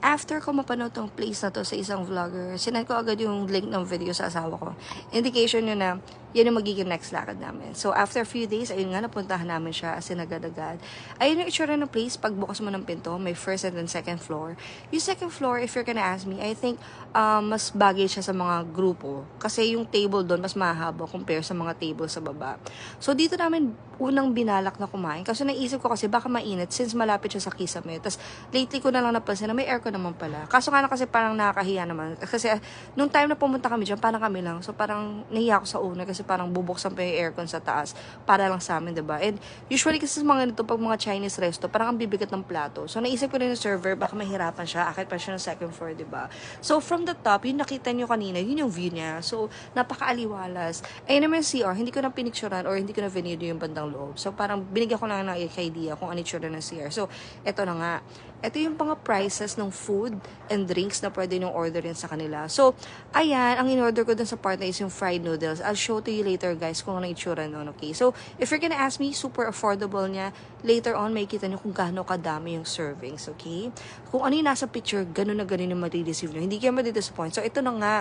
after ko mapanood tong place na to sa isang vlogger, sinend ko agad yung link ng video sa asawa ko. Indication yun na yan yung magiging next lakad namin. So, after a few days, ayun nga, napuntahan namin siya as in agad-agad. Ayun yung itsura ng place, pagbukas mo ng pinto, may first and then second floor. Yung second floor, if you're gonna ask me, I think um, mas bagay siya sa mga grupo. Kasi yung table doon, mas mahaba compare sa mga table sa baba. So, dito namin unang binalak na kumain. Kasi naisip ko kasi baka mainit since malapit siya sa Kisame. Tapos, lately ko na lang napansin na may aircon naman pala. Kaso nga na kasi parang nakakahiya naman. Kasi uh, nung time na pumunta kami dyan, parang kami lang. So, parang nahiya ako sa una kasi parang bubuksan pa yung aircon sa taas para lang sa amin, 'di ba? And usually kasi sa mga nito pag mga Chinese resto, parang ang bibigat ng plato. So naisip ko rin yung server, baka mahirapan siya, akit pa siya ng second floor, 'di ba? So from the top, yung nakita niyo kanina, yun yung view niya. So napakaaliwalas. Ayun naman yung CR, hindi ko na pinicturean or hindi ko na video yung bandang loob. So parang binigyan ko lang ng idea kung ano yung ng CR. So eto na nga. Ito yung mga prices ng food and drinks na pwede nyo orderin sa kanila. So, ayan, ang in-order ko dun sa part na is yung fried noodles. I'll show to you later, guys, kung ano itsura nun, okay? So, if you're gonna ask me, super affordable niya. Later on, may kita nyo kung gaano kadami yung servings, okay? Kung ano yung nasa picture, ganun na ganun yung madi-receive nyo. Hindi kayo madi-disappoint. So, ito na nga.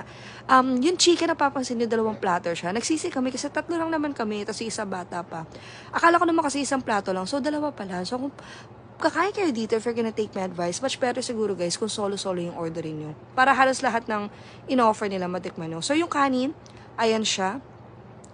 Um, yung chicken, napapansin nyo, dalawang platter siya. Nagsisi kami kasi tatlo lang naman kami, tapos isa bata pa. Akala ko naman kasi isang plato lang. So, dalawa pala. So, kung kakain kayo dito if you're gonna take my advice, much better siguro guys kung solo-solo yung orderin nyo. Para halos lahat ng in-offer nila matikman nyo. So yung kanin, ayan siya.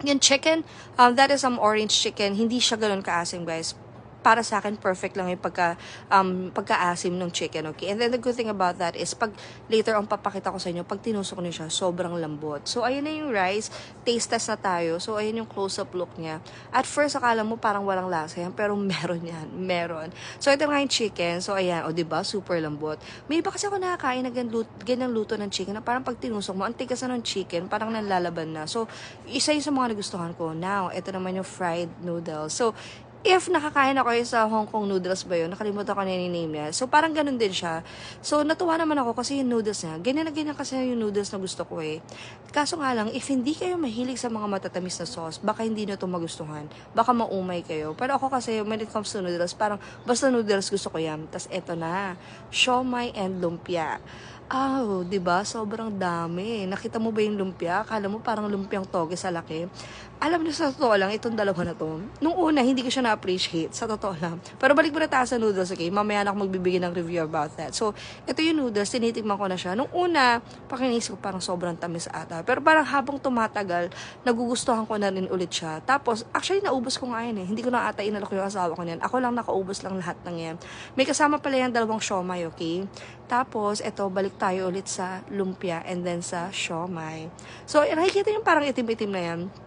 Yung chicken, um, that is some orange chicken. Hindi siya ganun kaasim guys para sa akin, perfect lang yung pagka, um, pagkaasim ng chicken, okay? And then the good thing about that is, pag later on papakita ko sa inyo, pag tinusok niyo siya, sobrang lambot. So, ayun na yung rice. Taste test na tayo. So, ayun yung close-up look niya. At first, akala mo parang walang lasa yan, pero meron yan. Meron. So, ito nga yung chicken. So, ayan. O, di ba Super lambot. May iba kasi ako nakakain na ganyan, ganyang luto ng chicken na parang pag tinusok mo, ang tigas na ng chicken, parang nalalaban na. So, isa yung sa mga nagustuhan ko. Now, ito naman yung fried noodles. So, if nakakain ako sa Hong Kong noodles ba yun, nakalimutan ko na yung name niya. So, parang ganun din siya. So, natuwa naman ako kasi yung noodles niya, ganyan na ganyan kasi yung noodles na gusto ko eh. Kaso nga lang, if hindi kayo mahilig sa mga matatamis na sauce, baka hindi na ito magustuhan. Baka maumay kayo. Pero ako kasi, when it comes to noodles, parang basta noodles gusto ko yan. Tapos, eto na, siomay and lumpia. Oh, 'di ba? Sobrang dami. Nakita mo ba yung lumpia? Akala mo parang lumpiang toge sa laki. Alam niyo sa totoo lang itong dalawa na to. Nung una hindi ko siya na-appreciate sa totoo lang. Pero balik mo na tayo sa noodles, okay? Mamaya na ako magbibigay ng review about that. So, ito yung noodles, tinitikman ko na siya. Nung una, pakinis ko parang sobrang tamis ata. Pero parang habang tumatagal, nagugustuhan ko na rin ulit siya. Tapos, actually naubos ko nga yun eh. Hindi ko na ata inalok yung asawa ko niyan. Ako lang nakaubos lang lahat ng yan. May kasama pala yung dalawang siomay, okay? Tapos, ito, balik tayo ulit sa lumpia and then sa siomay. So, nakikita yung parang itim-itim na yan.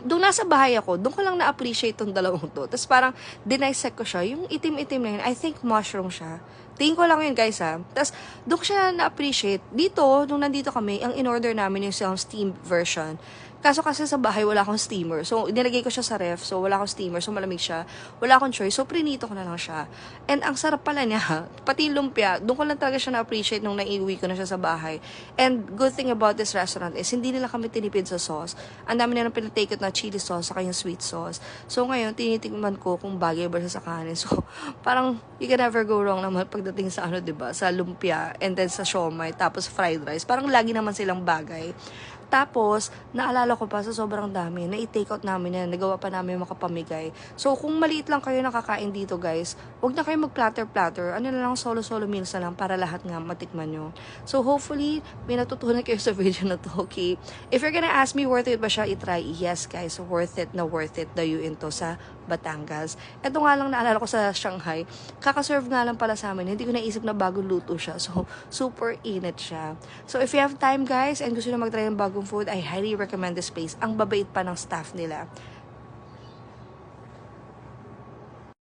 Doon nasa bahay ako, doon ko lang na-appreciate tong dalawang to. Tapos parang dinisect ko siya. Yung itim-itim na yun, I think mushroom siya. Tingin ko lang yun, guys, ha. Tapos, doon ko siya na-appreciate. Dito, nung nandito kami, ang in-order namin yung steam version. Kaso kasi sa bahay, wala akong steamer. So, nilagay ko siya sa ref. So, wala akong steamer. So, malamig siya. Wala akong choice. So, prinito ko na lang siya. And ang sarap pala niya. Pati lumpia, doon ko lang talaga siya na-appreciate nung naiuwi ko na siya sa bahay. And good thing about this restaurant is, hindi nila kami tinipid sa sauce. Ang dami nilang pinatakot na chili sauce, saka yung sweet sauce. So, ngayon, tinitikman ko kung bagay ba siya sa kanin. So, parang, you can never go wrong naman pagdating sa ano, 'di ba Sa lumpia, and then sa siomay, tapos fried rice. Parang lagi naman silang bagay. Tapos, naalala ko pa sa sobrang dami, na i-take out namin yan, nagawa pa namin makapamigay. So, kung maliit lang kayo nakakain dito, guys, wag na kayo mag-platter-platter. Ano na lang, solo-solo meals na lang para lahat nga matikman nyo. So, hopefully, may natutunan kayo sa video na to, okay? If you're gonna ask me, worth it ba siya i-try? Yes, guys, worth it na worth it dayo into sa Batangas. Ito nga lang naalala ko sa Shanghai, kakaserve nga lang pala sa amin, hindi ko naisip na bagong luto siya. So, super init siya. So, if you have time, guys, and gusto nyo mag-try ng bagong food, I highly recommend this place. Ang babait pa ng staff nila.